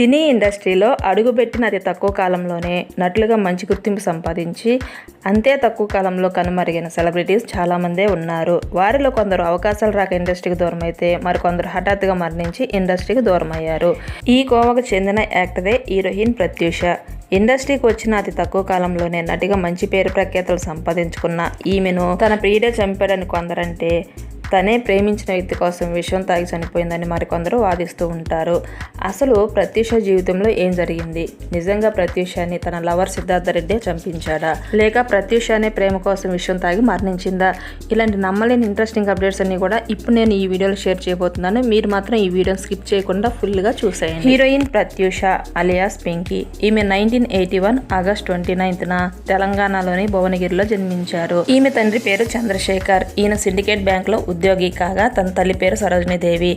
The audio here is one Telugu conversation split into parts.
సినీ ఇండస్ట్రీలో అడుగుపెట్టిన అతి తక్కువ కాలంలోనే నటులుగా మంచి గుర్తింపు సంపాదించి అంతే తక్కువ కాలంలో కనుమరిగిన సెలబ్రిటీస్ చాలామందే ఉన్నారు. వారిలో కొందరు అవకాశాలు రాక ఇండస్ట్రీకి దూరం అయితే మరికొందరు హఠాత్తుగా మరణించి ఇండస్ట్రీకి దూరం అయ్యారు ఈ కోవకు చెందిన యాక్టరే హీరోయిన్ ప్రత్యూష. ఇండస్ట్రీకి వచ్చిన అతి తక్కువ కాలంలోనే నటిగా మంచి పేరు ప్రఖ్యాతలు సంపాదించుకున్న ఈమెను తన ప్రియుడే చంపాడని కొందరంటే తనే ప్రేమించిన వ్యక్తి కోసం విషయం తాగి చనిపోయిందని మరికొందరు వాదిస్తూ ఉంటారు. అసలు ప్రత్యూష జీవితంలో ఏం జరిగింది? నిజంగా ప్రత్యూషాన్ని తన లవర్ సిద్ధార్థ రెడ్డి చంపించాడా? లేక ప్రత్యూషనే ప్రేమ కోసం విషయం తాగి మరణించిందా? ఇలాంటి నమ్మలేని ఇంట్రెస్టింగ్ అప్డేట్స్ అన్ని కూడా ఇప్పుడు నేను ఈ వీడియోలో షేర్ చేయబోతున్నాను. మీరు మాత్రం ఈ వీడియోని స్కిప్ చేయకుండా ఫుల్గా చూసేయండి. హీరోయిన్ ప్రత్యూష అలియాస్ పింకీ ఈమె nineteen eighty one August twenty నైన్త్న తెలంగాణలోని భువనగిరిలో జన్మించారు. ఈమె తండ్రి పేరు చంద్రశేఖర్. ఈయన సిండికేట్ బ్యాంక్లో ఉద్యోగి కాగా తన తల్లి పేరు సరోజినీదేవి.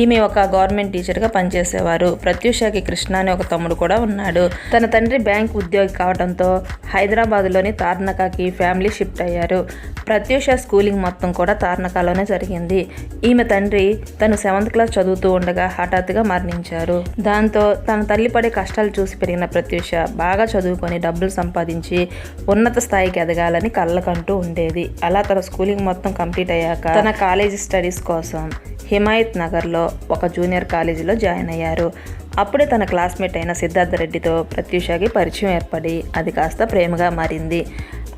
ఈమె ఒక గవర్నమెంట్ టీచర్గా పనిచేసేవారు. ప్రత్యూషకి కృష్ణ అనే ఒక తమ్ముడు కూడా ఉన్నాడు. తన తండ్రి బ్యాంక్ ఉద్యోగి కావడంతో హైదరాబాద్లోని తార్నకకి ఫ్యామిలీ షిఫ్ట్ అయ్యారు. ప్రత్యూష స్కూలింగ్ మొత్తం కూడా తార్నకలోనే జరిగింది. ఈమె తండ్రి తను సెవెంత్ క్లాస్ చదువుతూ ఉండగా హఠాత్తుగా మరణించారు. దాంతో తన తల్లి పడే కష్టాలు చూసి పెరిగిన ప్రత్యూష బాగా చదువుకొని డబ్బులు సంపాదించి ఉన్నత స్థాయికి ఎదగాలని కళ్ళకంటూ ఉండేది. అలా తన స్కూలింగ్ మొత్తం కంప్లీట్ అయ్యాక తన కాలేజీ స్టడీస్ కోసం హిమాయత్ నగర్లో ఒక జూనియర్ కాలేజీలో జాయిన్ అయ్యారు. అప్పుడే తన క్లాస్మేట్ అయిన సిద్ధార్థ రెడ్డితో ప్రత్యూషకి పరిచయం ఏర్పడి అది కాస్త ప్రేమగా మారింది.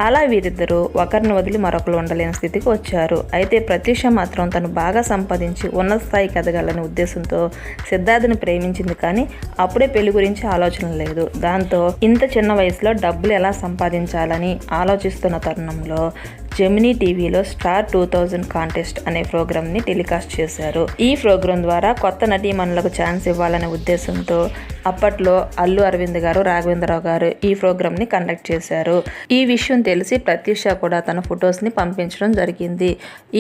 అలా వీరిద్దరూ ఒకరిని వదిలి మరొకరు ఉండలేని స్థితికి వచ్చారు. అయితే ప్రత్యూష మాత్రం తను బాగా సంపాదించి ఉన్నత స్థాయికి ఎదగాలనే ఉద్దేశంతో సిద్ధార్థని ప్రేమించింది కానీ అప్పుడే పెళ్ళి గురించి ఆలోచన లేదు. దాంతో ఇంత చిన్న వయసులో డబ్బులు ఎలా సంపాదించాలని ఆలోచిస్తున్న తరుణంలో జెమినీ టీవీలో స్టార్ టూ థౌజండ్ కాంటెస్ట్ అనే ప్రోగ్రామ్ని టెలికాస్ట్ చేశారు. ఈ ప్రోగ్రాం ద్వారా కొత్త నటీమణులకు ఛాన్స్ ఇవ్వాలనే ఉద్దేశంతో అప్పట్లో అల్లు అరవింద్ గారు రాఘవేంద్రరావు గారు ఈ ప్రోగ్రామ్ని కండక్ట్ చేశారు. ఈ విషయం తెలిసి ప్రత్యూష కూడా తన ఫొటోస్ని పంపించడం జరిగింది.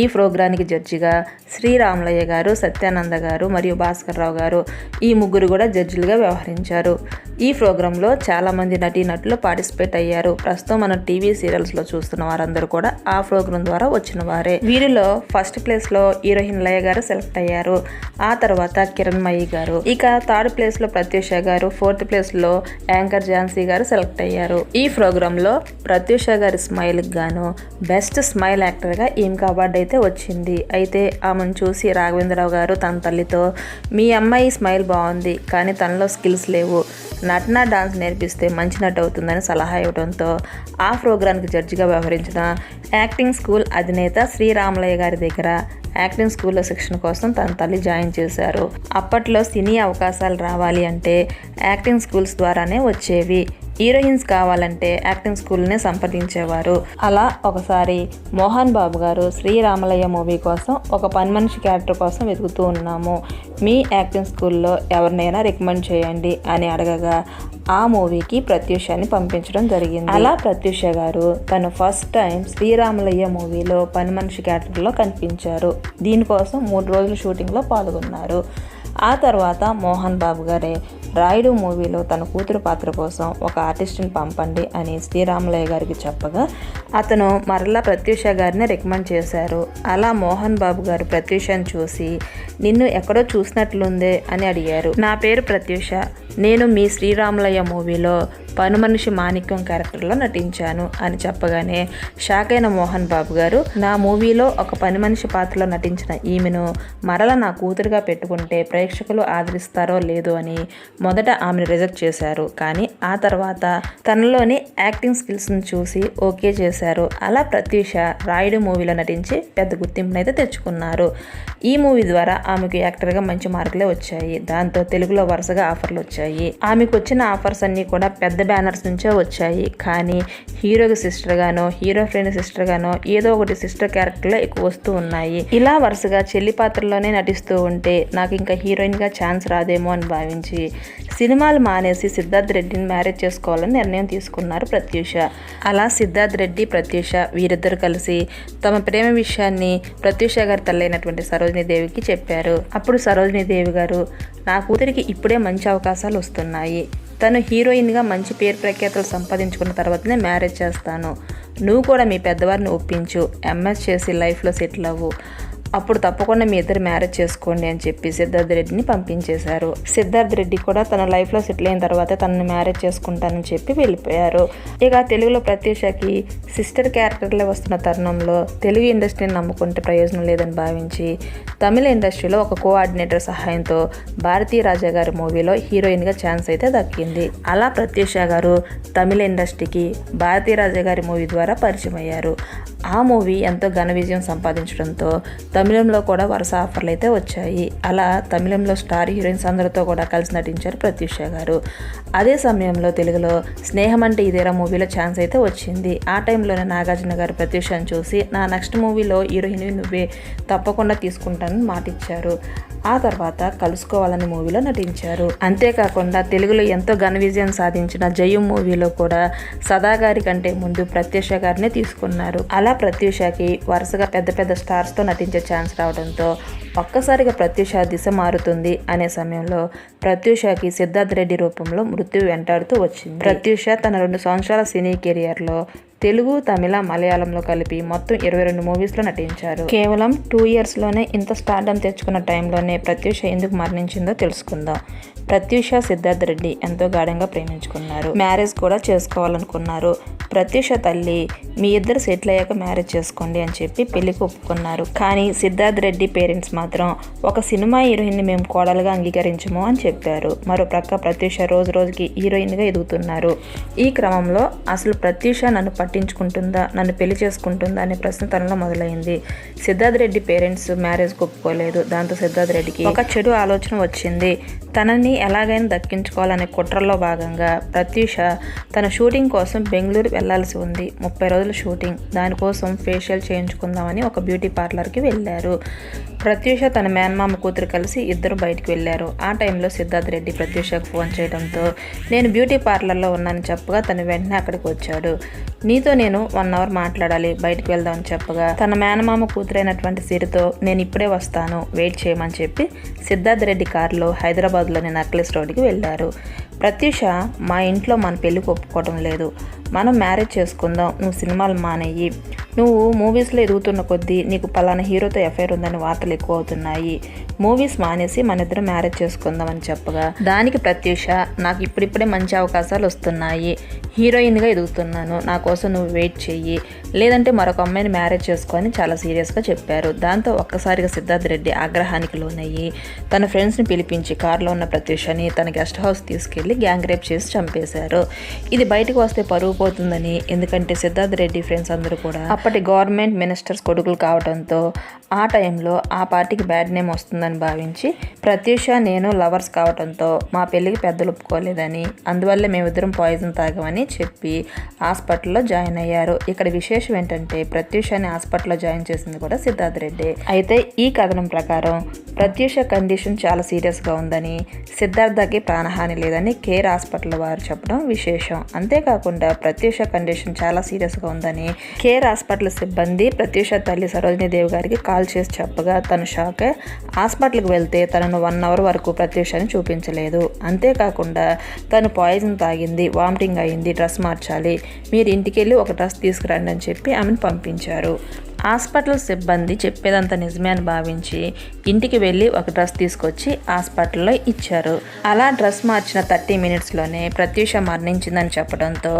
ఈ ప్రోగ్రానికి జడ్జిగా శ్రీరాములయ్య గారు సత్యానంద గారు మరియు భాస్కర్ రావు గారు ఈ ముగ్గురు కూడా జడ్జిలుగా వ్యవహరించారు. ఈ ప్రోగ్రాంలో చాలామంది నటీనటులు పార్టిసిపేట్ అయ్యారు. ప్రస్తుతం మనం టీవీ సీరియల్స్లో చూస్తున్న వారందరూ కూడా ఆ ప్రోగ్రాం ద్వారా వచ్చిన వారే వీరిలో ఫస్ట్ ప్లేస్లో హీరోయిన్ లయ గారు సెలెక్ట్ అయ్యారు. ఆ తర్వాత కిరణ్ మయి గారు. ఇక థర్డ్ ప్లేస్లో ప్రత్యూష గారు ఫోర్త్ ప్లేస్లో యాంకర్ ఝాన్సీ గారు సెలెక్ట్ అయ్యారు. ఈ ప్రోగ్రాంలో ప్రత్యూష గారి స్మైల్కి గాను బెస్ట్ స్మైల్ యాక్టర్గా ఈమెకు అవార్డు అయితే వచ్చింది. అయితే ఆమెను చూసి రాఘవేంద్రరావు గారు తన తల్లితో మీ అమ్మాయి స్మైల్ బాగుంది కానీ తనలో స్కిల్స్ లేవు. నటన డాన్స్ నేర్పిస్తే మంచి నటు అవుతుందని సలహా ఇవ్వడంతో ఆ ప్రోగ్రాంకి జడ్జిగా వ్యవహరించిన యాక్టింగ్ స్కూల్ అధినేత శ్రీరామలయ్య గారి దగ్గర యాక్టింగ్ స్కూల్లో శిక్షణ కోసం తన తల్లి జాయిన్ చేశారు. అప్పట్లో సినీ అవకాశాలు రావాలి అంటే యాక్టింగ్ స్కూల్స్ ద్వారానే వచ్చేవి. హీరోయిన్స్ కావాలంటే యాక్టింగ్ స్కూల్నే సంప్రదించేవారు. అలా ఒకసారి మోహన్ బాబు గారు శ్రీరామలయ్య మూవీ కోసం ఒక పని మనిషి క్యారెక్టర్ కోసం వెతుకుతూ ఉన్నాము. మీ యాక్టింగ్ స్కూల్లో ఎవరినైనా రికమెండ్ చేయండి అని అడగగా ఆ మూవీకి ప్రత్యూషాన్ని పంపించడం జరిగింది. అలా ప్రత్యూష గారు తను ఫస్ట్ టైం శ్రీరామలయ్య మూవీలో పని మనిషి క్యారెక్టర్లో కనిపించారు. దీనికోసం మూడు రోజులు షూటింగ్లో పాల్గొన్నారు. ఆ తర్వాత మోహన్ బాబు గారే రాయుడు మూవీలో తన కూతురు పాత్ర కోసం ఒక ఆర్టిస్ట్ని పంపండి అని శ్రీరామలయ్య గారికి చెప్పగా అతను మరలా ప్రత్యూష గారిని రికమెండ్ చేశారు. అలా మోహన్ బాబు గారు ప్రత్యూషను చూసి నిన్ను ఎక్కడో చూసినట్లుందే అని అడిగారు. నా పేరు ప్రత్యూష. నేను మీ శ్రీరాములయ్య మూవీలో పనుమనిషి మాణిక్యం క్యారెక్టర్లో నటించాను అని చెప్పగానే షాక్ అయిన మోహన్ బాబు గారు నా మూవీలో ఒక పని మనిషి పాత్రలో నటించిన ఈమెను మరల నా కూతురుగా పెట్టుకుంటే ప్రేక్షకులు ఆదరిస్తారో లేదో అని మొదట ఆమెను రిజెక్ట్ చేశారు. కానీ ఆ తర్వాత తనలోని యాక్టింగ్ స్కిల్స్ని చూసి ఓకే చేశారు. అలా ప్రత్యూష రాయుడు మూవీలో నటించి పెద్ద గుర్తింపునైతే తెచ్చుకున్నారు. ఈ మూవీ ద్వారా ఆమెకు యాక్టర్గా మంచి మార్కులే వచ్చాయి. దాంతో తెలుగులో వరుసగా ఆఫర్లు వచ్చాయి. ఆమెకు వచ్చిన ఆఫర్స్ అన్నీ కూడా పెద్ద బ్యానర్స్ నుంచే వచ్చాయి. కానీ హీరోకి సిస్టర్గానో హీరో ఫ్రెండ్ సిస్టర్ గానో ఏదో ఒకటి సిస్టర్ క్యారెక్టర్లో ఎక్కువ వస్తూ ఉన్నాయి. ఇలా వరుసగా చెల్లి పాత్రలోనే నటిస్తూ ఉంటే నాకు ఇంకా హీరోయిన్గా ఛాన్స్ రాదేమో అని భావించి సినిమాలు మానేసి సిద్ధార్థ్ రెడ్డిని మ్యారేజ్ చేసుకోవాలని నిర్ణయం తీసుకున్నారు ప్రత్యూష. అలా సిద్ధార్థ్ రెడ్డి ప్రత్యూష వీరిద్దరు కలిసి తమ ప్రేమ విషయాన్ని ప్రత్యూష గారి తల్లైనటువంటి సరోజినీ దేవికి చెప్పారు. అప్పుడు సరోజినీ దేవి గారు నా కూతురికి ఇప్పుడే మంచి అవకాశాలు వస్తున్నాయి తను హీరోయిన్గా మంచి పేరు ప్రఖ్యాతలు సంపాదించుకున్న తర్వాతనే మ్యారేజ్ చేస్తాను. నువ్వు కూడా మీ పెద్దవారిని ఒప్పించు. ఎంఎస్ చేసి లైఫ్లో సెటిల్ అవ్వు. అప్పుడు తప్పకుండా మీ ఇద్దరు మ్యారేజ్ చేసుకోండి అని చెప్పి సిద్ధార్థ్ రెడ్డిని పంపించేశారు. సిద్ధార్థ్ రెడ్డి కూడా తన లైఫ్లో సెటిల్ అయిన తర్వాత తనని మ్యారేజ్ చేసుకుంటానని చెప్పి వెళ్ళిపోయారు. ఇక తెలుగులో ప్రత్యూషకి సిస్టర్ క్యారెక్టర్లే వస్తున్న తరుణంలో తెలుగు ఇండస్ట్రీని నమ్ముకుంటే ప్రయోజనం లేదని భావించి తమిళ ఇండస్ట్రీలో ఒక కోఆర్డినేటర్ సహాయంతో భారతీయ రాజా గారి మూవీలో హీరోయిన్గా ఛాన్స్ అయితే దక్కింది. అలా ప్రత్యూష గారు తమిళ ఇండస్ట్రీకి భారతీయ రాజా గారి మూవీ ద్వారా పరిచయం అయ్యారు. ఆ మూవీ ఎంతో ఘన విజయం సంపాదించడంతో తమిళంలో కూడా వరుస ఆఫర్లు అయితే వచ్చాయి. అలా తమిళంలో స్టార్ హీరోయిన్స్ అందరితో కూడా కలిసి నటించారు ప్రత్యూష గారు. అదే సమయంలో తెలుగులో స్నేహం అంటే ఇదేరా మూవీలో ఛాన్స్ అయితే వచ్చింది. ఆ టైంలోనే నాగార్జున గారు ప్రత్యూషను చూసి నా నెక్స్ట్ మూవీలో హీరోయిన్ నువ్వే తప్పకుండా తీసుకుంటానని మాటిచ్చారు. ఆ తర్వాత కలుసుకోవాలని మూవీలో నటించారు. అంతేకాకుండా తెలుగులో ఎంతో ఘన విజయం సాధించిన జయం మూవీలో కూడా సదాగారి కంటే ముందు ప్రత్యూష గారిని తీసుకున్నారు. అలా ప్రత్యూషకి వరుసగా పెద్ద పెద్ద స్టార్స్తో నటించే ఛాన్స్ రావడంతో ఒక్కసారిగా ప్రత్యూష దిశ మారుతుంది అనే సమయంలో ప్రత్యూషకి సిద్ధార్థ్ రెడ్డి రూపంలో మృత్యు వెంటాడుతూ వచ్చింది. ప్రత్యూష తన రెండు సంవత్సరాల సినీ కెరియర్లో తెలుగు తమిళ మలయాళంలో కలిపి మొత్తం ఇరవై రెండు మూవీస్లో నటించారు. కేవలం టూ ఇయర్స్లోనే ఇంత స్టార్డమ్ తెచ్చుకున్న టైంలోనే ప్రత్యూష ఎందుకు మరణించిందో తెలుసుకుందాం. ప్రత్యూష సిద్ధార్థ్ రెడ్డి ఎంతో గాఢంగా ప్రేమించుకున్నారు. మ్యారేజ్ కూడా చేసుకోవాలనుకున్నారు. ప్రత్యూష తల్లి మీ ఇద్దరు సెటిల్ అయ్యాక మ్యారేజ్ చేసుకోండి అని చెప్పి పెళ్ళికి ఒప్పుకున్నారు. కానీ సిద్ధార్థ్ రెడ్డి పేరెంట్స్ మాత్రం ఒక సినిమా హీరోయిన్ని మేము కోడలుగా అంగీకరించము అని చెప్పారు. మరో ప్రక్క ప్రత్యూష రోజు రోజుకి హీరోయిన్గా ఎదుగుతున్నారు. ఈ క్రమంలో అసలు ప్రత్యూష నన్ను పట్టించుకుంటుందా నన్ను పెళ్ళి చేసుకుంటుందా? అనే ప్రశ్న తనలో మొదలైంది. సిద్ధార్థ్ రెడ్డి పేరెంట్స్ మ్యారేజ్ ఒప్పుకోలేదు. దాంతో సిద్ధార్థ్ రెడ్డికి ఒక చెడు ఆలోచన వచ్చింది. తనని ఎలాగైనా దక్కించుకోవాలనే కుట్రలో భాగంగా ప్రత్యూష తన షూటింగ్ కోసం బెంగళూరు వెళ్ళాల్సి ఉంది. ముప్పై రోజుల షూటింగ్. దానికోసం ఫేషియల్ చేయించుకుందామని ఒక బ్యూటీ పార్లర్కి వెళ్ళారు. ప్రత్యూష తన మేనమామ కూతురు కలిసి ఇద్దరు బయటికి వెళ్ళారు. ఆ టైంలో సిద్ధార్థ్ రెడ్డి ప్రత్యూషకు ఫోన్ చేయడంతో నేను బ్యూటీ పార్లర్లో ఉన్నానని చెప్పగా తను వెంటనే అక్కడికి వచ్చాడు. నీ నీతో నేను వన్ అవర్ మాట్లాడాలి బయటికి వెళ్దామని చెప్పగా తన మేనమామ కూతురైనటువంటి సిరితో నేను ఇప్పుడే వస్తాను వెయిట్ చేయమని చెప్పి సిద్ధార్థ్ రెడ్డి కారులో హైదరాబాద్లోని నక్లెస్ రోడ్డుకి వెళ్ళారు. ప్రత్యూష మా ఇంట్లో మన పెళ్ళికి ఒప్పుకోవడం లేదు. మనం మ్యారేజ్ చేసుకుందాం. నువ్వు సినిమాలు మానేయి. నువ్వు మూవీస్లో ఎదుగుతున్న కొద్దీ నీకు పలానా హీరోతో ఎఫైర్ ఉందని వార్తలు ఎక్కువ అవుతున్నాయి మూవీస్ మానేసి మన ఇద్దరు మ్యారేజ్ చేసుకుందాం అని చెప్పగా దానికి ప్రత్యూష నాకు ఇప్పుడిప్పుడే మంచి అవకాశాలు వస్తున్నాయి. హీరోయిన్గా ఎదుగుతున్నాను. నా కోసం నువ్వు వెయిట్ చెయ్యి. లేదంటే మరొక అమ్మాయిని మ్యారేజ్ చేసుకొని చాలా సీరియస్గా చెప్పారు. దాంతో ఒక్కసారిగా సిద్ధార్థ్ రెడ్డి ఆగ్రహానికి లోనయ్యి తన ఫ్రెండ్స్ని పిలిపించి కారులో ఉన్న ప్రత్యూషని తన గెస్ట్ హౌస్ తీసుకెళ్ళి వెళ్ళి గ్యాంగ్ రేప్ చేసి చంపేశారు. ఇది బయటకు వస్తే పరువు పోతుందని ఎందుకంటే సిద్ధార్థ్ రెడ్డి ఫ్రెండ్స్ అందరూ కూడా అప్పటి గవర్నమెంట్ మినిస్టర్స్ కొడుకులు కావడంతో ఆ టైంలో ఆ పార్టీకి బ్యాడ్ నేమ్ వస్తుందని భావించి ప్రత్యూష నేను లవర్స్ కావడంతో మా పెళ్ళికి పెద్దలు ఒప్పుకోలేదని అందువల్ల మేమిద్దరం పాయిజన్ తాగమని చెప్పి హాస్పిటల్లో జాయిన్ అయ్యారు. ఇక్కడ విశేషం ఏంటంటే ప్రత్యూషని హాస్పిటల్లో జాయిన్ చేసింది కూడా సిద్ధార్థ్ రెడ్డి. అయితే ఈ కథనం ప్రకారం ప్రత్యూష కండిషన్ చాలా సీరియస్గా ఉందని సిద్ధార్థకి ప్రాణహాని లేదని కేర్ హాస్పిటల్ వారు చెప్పడం విశేషం. అంతేకాకుండా ప్రత్యూష కండిషన్ చాలా సీరియస్గా ఉందని కేర్ హాస్పిటల్ సిబ్బంది ప్రత్యూష తల్లి సరోజినీదేవి గారికి కాల్ చేసి చెప్పగా తను షాక్ హాస్పిటల్కి వెళ్తే తనను వన్ అవర్ వరకు ప్రత్యూషని చూపించలేదు. అంతేకాకుండా తను పాయిజన్ తాగింది వామిటింగ్ అయింది డ్రెస్ మార్చాలి మీరు ఇంటికి వెళ్ళి ఒక డ్రెస్ తీసుకురండి అని చెప్పి ఆమెను పంపించారు. హాస్పిటల్ సిబ్బంది చెప్పేదంత నిజమే అని భావించి ఇంటికి వెళ్ళి ఒక డ్రెస్ తీసుకొచ్చి హాస్పిటల్లో ఇచ్చారు. అలా డ్రెస్ మార్చిన థర్టీ మినిట్స్లోనే ప్రత్యూష మరణించిందని చెప్పడంతో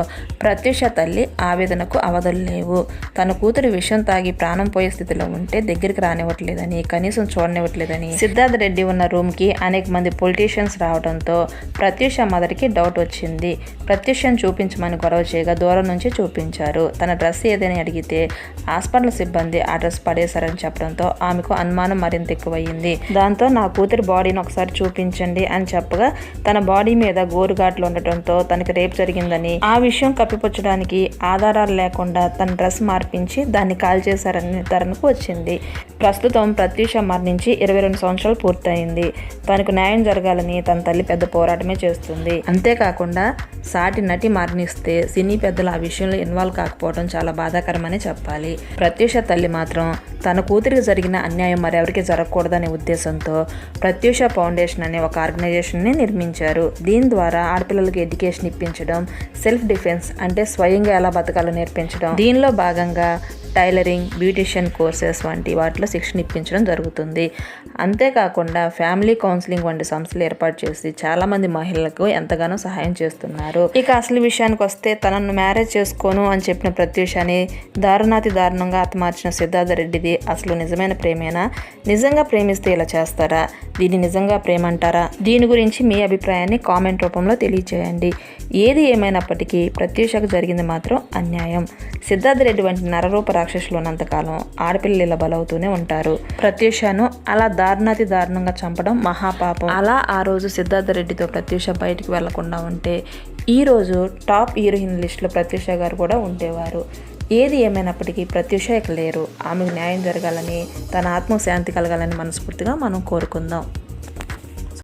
ప్రత్యూష తల్లి ఆవేదనకు అవధులు లేవు. తన కూతురు విషం తాగి ప్రాణం పోయే స్థితిలో ఉంటే దగ్గరికి రానివ్వట్లేదని కనీసం చూడనివ్వట్లేదని సిద్ధార్థ రెడ్డి ఉన్న రూమ్కి అనేక మంది పొలిటీషియన్స్ రావడంతో ప్రత్యూష మదర్కి డౌట్ వచ్చింది. ప్రత్యూషను చూపించమని గొడవ చేయగా దూరం నుంచి చూపించారు. తన డ్రెస్ ఏదని అడిగితే హాస్పిటల్ సిబ్బంది ఆ డ్రెస్ పడేశారని చెప్పడంతో ఆమెకు అనుమానం మరింత ఎక్కువయ్యింది. దాంతో నా కూతురి బాడీని ఒకసారి చూపించండి అని చెప్పగా తన బాడీ మీద గోరుగాట్లు ఉండటంతో తనకి రేపు జరిగిందని ఆ విషయం కప్పిపుచ్చడానికి ఆధారాలు లేకుండా తన డ్రెస్ మార్పించి దాన్ని కాల్ చేశారని నిర్ధారణకు వచ్చింది. ప్రస్తుతం ప్రత్యూష మరణించి ఇరవై రెండు సంవత్సరాలు పూర్తయింది. తనకు న్యాయం జరగాలని తన తల్లి పెద్ద పోరాటమే చేస్తుంది. అంతేకాకుండా సాటి నటి మరణిస్తే సినీ పెద్దలు ఆ విషయంలో ఇన్వాల్వ్ కాకపోవడం చాలా బాధాకరమని చెప్పాలి. ప్రత్యూష తల్లి మాత్రం తన కూతురికి జరిగిన అన్యాయం మరెవరికి జరగకూడదనే ఉద్దేశంతో ప్రత్యూష ఫౌండేషన్ అనే ఒక ఆర్గనైజేషన్ని నిర్మించారు. దీని ద్వారా ఆడపిల్లలకి ఎడ్యుకేషన్ ఇప్పించడం సెల్ఫ్ డిఫెన్స్ అంటే స్వయంగా ఎలా బతకాలో నేర్పించడం. దీనిలో భాగంగా టైలరింగ్ బ్యూటిషియన్ కోర్సెస్ వంటి వాటిలో శిక్షణ ఇప్పించడం జరుగుతుంది. అంతేకాకుండా ఫ్యామిలీ కౌన్సిలింగ్ వంటి సంస్థలు ఏర్పాటు చేసి చాలామంది మహిళలకు ఎంతగానో సహాయం చేస్తున్నారు. ఇక అసలు విషయానికి వస్తే తనను మ్యారేజ్ చేసుకోను అని చెప్పిన ప్రత్యూషని దారుణాతి దారుణంగా ఆత్మార్చిన సిద్ధార్థ రెడ్డిది అసలు నిజమైన ప్రేమేనా? నిజంగా ప్రేమిస్తే ఇలా చేస్తారా? దీన్ని నిజంగా ప్రేమ అంటారా దీని గురించి మీ అభిప్రాయాన్ని కామెంట్ రూపంలో తెలియచేయండి. ఏది ఏమైనప్పటికీ ప్రత్యూషకు జరిగింది మాత్రం అన్యాయం. సిద్ధార్థ రెడ్డి వంటి నరరూప రాక్షసులు ఉన్నంతకాలం ఆడపిల్లలు ఇలా బలవుతూనే ఉంటారు. ప్రత్యూషను అలా దారుణాతి దారుణంగా చంపడం మహాపాపం. అలా ఆ రోజు సిద్ధార్థ రెడ్డితో ప్రత్యూష బయటికి వెళ్ళకుండా ఉంటే ఈరోజు టాప్ హీరోయిన్ లిస్టులో ప్రత్యూష గారు కూడా ఉండేవారు. ఏది ఏమైనప్పటికీ ప్రత్యూష ఇక లేరు. ఆమెకు న్యాయం జరగాలని తన ఆత్మ శాంతి కలగాలని మనస్ఫూర్తిగా మనం కోరుకుందాం.